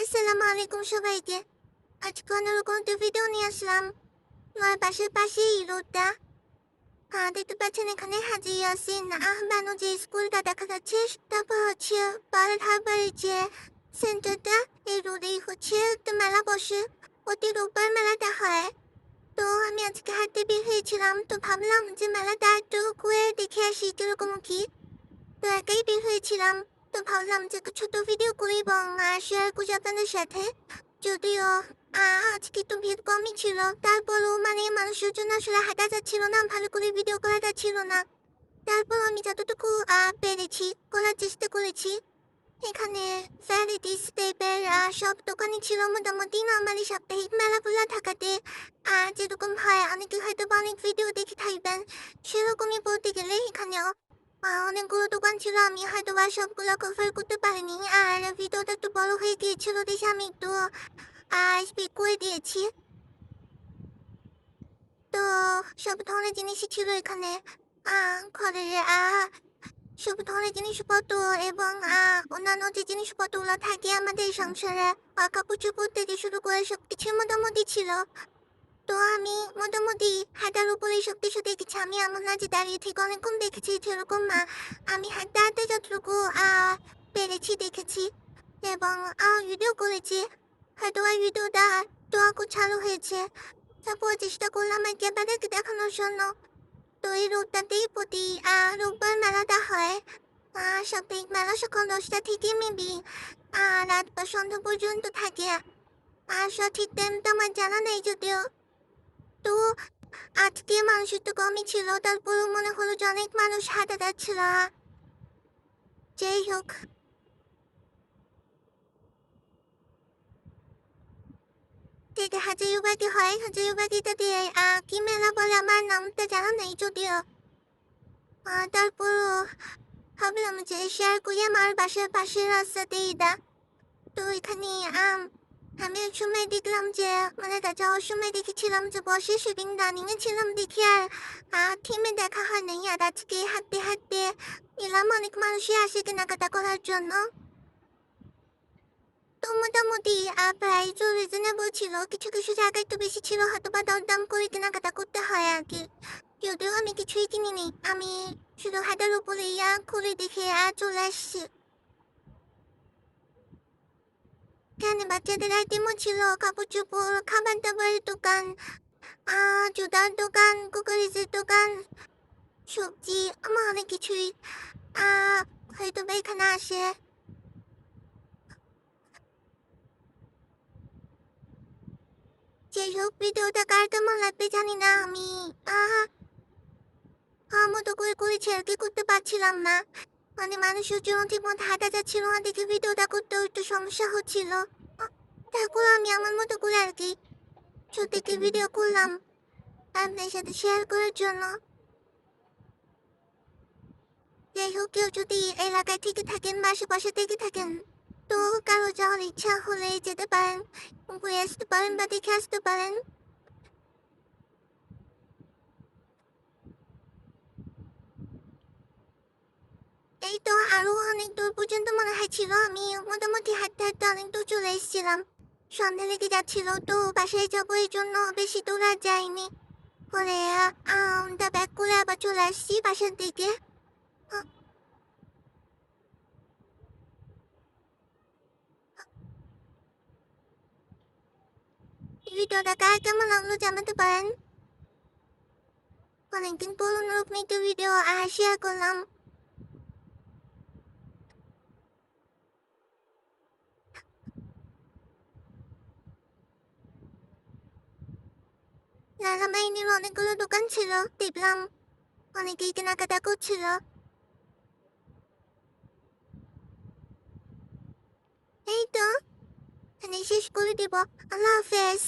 আসসালামু আলাইকুম সবাইকে আজকে অন্যরকম একটা ভিডিও নিয়ে আসলাম আমার বাসার পাশেই রোডটা দেখতে পাচ্ছেন এখানে হাজি ইয়াসিন আহমানু যে স্কুলটা দেখা যাচ্ছে তারপর হচ্ছে পাড়ার হারবারের যে সেন্টারটা এই রোডেই হচ্ছে একটা মেলা বসে প্রতি রোববার মেলাটা হয় তো আমি আজকে হাঁটতে বের হয়েছিলাম তো ভাবলাম যে মেলাটা একটু ঘুরে দেখে আসি কীরকম কি তো একাই বের হয়েছিলাম তো ভাবলাম যে একটা ছোট ভিডিও করি এবং শেয়ার করি আপনাদের সাথে। যদিও আজকে তো ভিড় কমই ছিল। তারপরও মানে মানুষের জন্য আসলে হাঁটা যাচ্ছিল না, ভালো করে ভিডিও করা যাচ্ছিল না। তারপর আমি যতটুকু পেরেছি, করার চেষ্টা করেছি। এখানে ভ্যারাইটিস টাইপের সব দোকানই ছিল মোটামুটি নর্মালি সাপ্তাহিক মেলাগুলো থাকাতে। যেরকম হয়, অনেকে হয়তো অনেক ভিডিও দেখে থাকবেন। সেরকমই বলতে গেলে এখানেও অনেকগুলো দোকান ছিল আমি হয়তো বা সবগুলো কভার করতে পারিনি আর ভিডিওটা একটু বড় হয়ে গিয়েছিল দেখে আমি একটু স্পিক করে দিয়েছি তো সব ধরনের জিনিসই ছিল এখানে ঘরের সব ধরনের জিনিসপত্র এবং অন্যান্য যে জিনিসপত্রগুলো থাকে আমাদের সংসারে কাপড় চোপড় থেকে শুরু করে সব মোটামুটি ছিল তো আমি মোটামুটি হাঁটার উপরে সব কিছু দেখেছি আমি এমন না যে দাঁড়িয়ে থেকে অনেকক্ষণ দেখেছি যেরকম আহ, আমি হাঁটতে হাঁটতে যতটুকু পেরেছি দেখেছি এবং ভিডিও করেছি। হয়তো ওই ভিডিওটা দোয়া চালু হয়েছে। তারপর চেষ্টা করলাম আর দেখানোর জন্য। তো এই রোডটাতেই প্রতি রোববার মেলাটা হয়। সাপ্তাহিক মেলা সকাল দশটা থেকে মেবি রাত বা সন্ধ্যা পর্যন্ত থাকে। আর সঠিক টাইমটা আমার জানা নেই যদিও। আজকে মানুষ একটু কমই ছিল তারপরেও মনে হলো যে অনেক মানুষ হাঁটা যাচ্ছিল যাই হোক। যেটা হাজারিবাগে হয় হাজারিবাগিটা দিয়ে কি মেলা বলে আমার নামটা জানা নেই যদিও। তারপরও ভাবলাম যে শেয়ার করি আমার বাসার পাশের রাস্তাতেই এটা তো এখানে আম, আমি এক সময় দেখলাম যে মানে তা যাওয়ার সময় দেখেছিলাম যে বসে শুটিং রানিং এ ছিলাম দেখি আর আহ, থিমে দেখা হয় নাই আর আজকে হাঁটতে হাঁটতে এলাম অনেক মানুষই আসে কেনাকাটা করার জন্য তো মোটামুটি আহ, প্রাইসও রিজনেবল ছিল কিছু কিছু জায়গায় একটু বেশি ছিল হয়তো বা দরদাম করে কেনাকাটা করতে হয় আর কি যদিও আমি কিছুই কিনিনি আমি শুধু হাতের উপরে ইয়া করে দেখে আর চলে আসছি এখানে বাচ্চাদের আইটেমও ছিল কাপড় চোপড় খাবার দাবারের দোকান জুতার দোকান কুকারিজের দোকান সবজি আমার অনেক কিছুই হয়তো বা এখানে আসে হোক ভিডিওটা কার কেমন লাগবে জানি না আমি মতো করে করেছি আর কি করতে পারছিলাম না মানে মানুষের জন্য ঠিক মতো হাঁটা যাচ্ছিল না ভিডিওটা করতেও একটু সমস্যা হচ্ছিল তারপর আমি আমার মতো করে আর কি সত্যি ভিডিও করলাম আপনার সাথে শেয়ার করার জন্য। যাই হোক, কেউ যদি এলাকায় থেকে থাকেন বা আশেপাশে থেকে থাকেন, তো কারও যাওয়ার ইচ্ছা হলে যেতে পারেন, ঘুরে আসতে পারেন বা দেখে আসতে পারেন। এই তো আরও অনেক দূর পর্যন্ত মনে হয় আমি মোটামুটি হাঁটতে হাঁটতে অনেক দূর চলে এসেছিলাম। সন্ধ্যা লেগে যাচ্ছিল তো বাসায় যাব, এই জন্য বেশি দূর আর যাইনি। পরে আমরা ব্যাক করে আবার চলে আসছি বাসার দিকে। ভিডিওটা কার কেমন লাগল জানাতে পারেন? অনেকদিন পর অন্যরকম একটা ভিডিও শেয়ার করলাম। লালা বাহিনীর অনেকগুলো দোকান ছিল দেখলাম অনেকেই কেনাকাটা করছিল এই তো এখানে শেষ করে দিব আল্লাহ হাফেজ